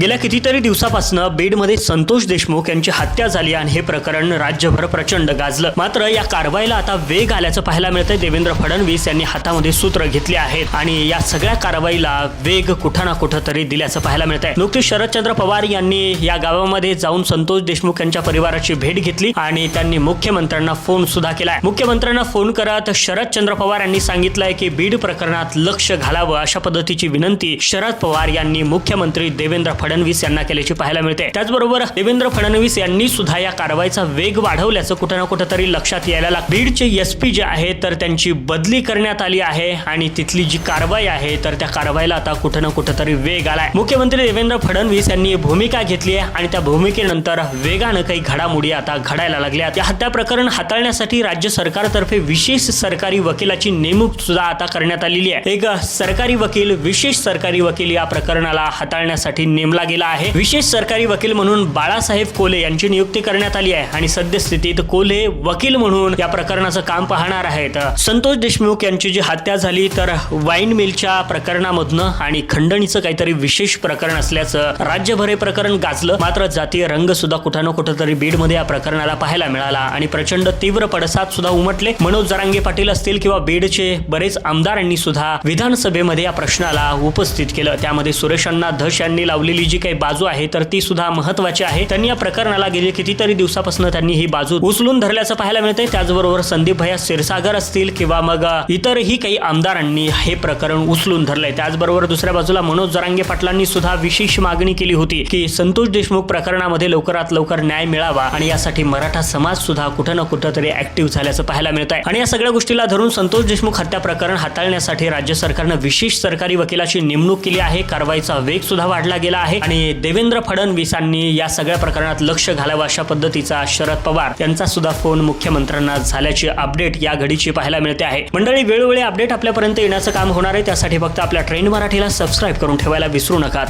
गेल्या कितीतरी दिवसापासून बीडमध्ये संतोष देशमुख यांची हत्या झाली आणि हे प्रकरण राज्यभर प्रचंड गाजलं. मात्र या कारवाईला आता वेग आल्याचं पाहायला मिळतंय. देवेंद्र फडणवीस यांनी हातामध्ये सूत्र घेतले आहेत आणि या सगळ्या कारवाईला वेग कुठं ना कुठं तरी दिल्याचं पाहायला मिळतंय. नुकतीच शरदचंद्र पवार यांनी या गावामध्ये जाऊन संतोष देशमुख यांच्या परिवाराची भेट घेतली आणि त्यांनी मुख्यमंत्र्यांना फोन सुद्धा केलाय. मुख्यमंत्र्यांना फोन करत शरदचंद्र पवार यांनी सांगितलंय की बीड प्रकरणात लक्ष घालावं अशा पद्धतीची विनंती शरद पवार यांनी मुख्यमंत्री देवेंद्र फडणवीस यांना केल्याची पाहायला मिळते. त्याचबरोबर देवेंद्र फडणवीस यांनी सुद्धा या कारवाईचा वेग वाढवल्याचं कुठं ना कुठं तरी लक्षात यायला लागलं. बीडचे एस पी जे आहे तर त्यांची बदली करण्यात आली आहे आणि तिथली जी कारवाई आहे तर त्या कारवाईला आता कुठं ना कुठं तरी वेग आलाय. मुख्यमंत्री देवेंद्र फडणवीस यांनी भूमिका घेतली आहे आणि त्या भूमिकेनंतर वेगानं काही घडामोडी आता घडायला लागल्या. या हत्या प्रकरण हाताळण्यासाठी राज्य सरकारतर्फे विशेष सरकारी वकिलाची नेमणूक सुद्धा आता करण्यात आलेली आहे. एक सरकारी वकील विशेष सरकारी वकील या प्रकरणाला हाताळण्यासाठी नेमला गेला आहे. विशेष सरकारी वकील म्हणून बाळासाहेब कोले यांची नियुक्ती करण्यात आली आहे आणि सद्यस्थितीत कोले वकील म्हणून या प्रकरणाचं काम पाहणार आहेत. संतोष देशमुख यांची जी हत्या झाली तर वाईन मिलच्या प्रकरणामधनं आणि खंडणीचं काहीतरी विशेष प्रकरण असल्याचं राज्यभर हे प्रकरण गाजलं. मात्र जातीय रंग सुद्धा कुठं ना कुठं तरी बीडमध्ये या प्रकरणाला पाहायला मिळाला आणि प्रचंड तीव्र पडसाद सुद्धा उमटले. मनोज जरांगे पाटील असतील किंवा बीडचे बरेच आमदारांनी सुद्धा विधानसभेमध्ये या प्रश्नाला उपस्थित केलं. त्यामध्ये सुरेश अण्णा धस यांनी लावलेली जी काही बाजू आहे तर ती सुद्धा महत्वाची आहे. त्यांनी या प्रकरणाला गेले कितीतरी दिवसापासून त्यांनी ही बाजू उचलून धरल्याचं पाहायला मिळतंय. त्याचबरोबर संदीप भैया क्षीरसागर असतील किंवा मग इतरही काही आमदारांनी हे प्रकरण उचलून धरलंय. त्याचबरोबर दुसऱ्या बाजूला मनोज जरांगे पाटलांनी सुद्धा विशेष मागणी केली होती की संतोष देशमुख प्रकरणामध्ये लवकरात लवकर न्याय मिळावा आणि यासाठी मराठा समाज सुद्धा कुठं ना कुठं तरी ऍक्टिव्ह झाल्याचं पाहायला मिळत आहे आणि या सगळ्या गोष्टीला धरून संतोष देशमुख हत्या प्रकरण हाताळण्यासाठी राज्य सरकारनं विशेष सरकारी वकिलाची नेमणूक केली आहे. कारवाईचा वेग सुद्धा वाढला गेला आहे. आहे. आणि देवेंद्र फडणवीसांनी या सगळ्या प्रकरणात लक्ष घालावं अशा पद्धतीचा शरद पवार यांचा सुद्धा फोन मुख्यमंत्र्यांना झाल्याची अपडेट या घडीची पाहायला मिळते आहे. मंडळी वेळोवेळी अपडेट आपल्यापर्यंत येण्याचं काम होणार आहे. त्यासाठी फक्त आपल्या ट्रेंड मराठीला सबस्क्राईब करून ठेवायला विसरू नका.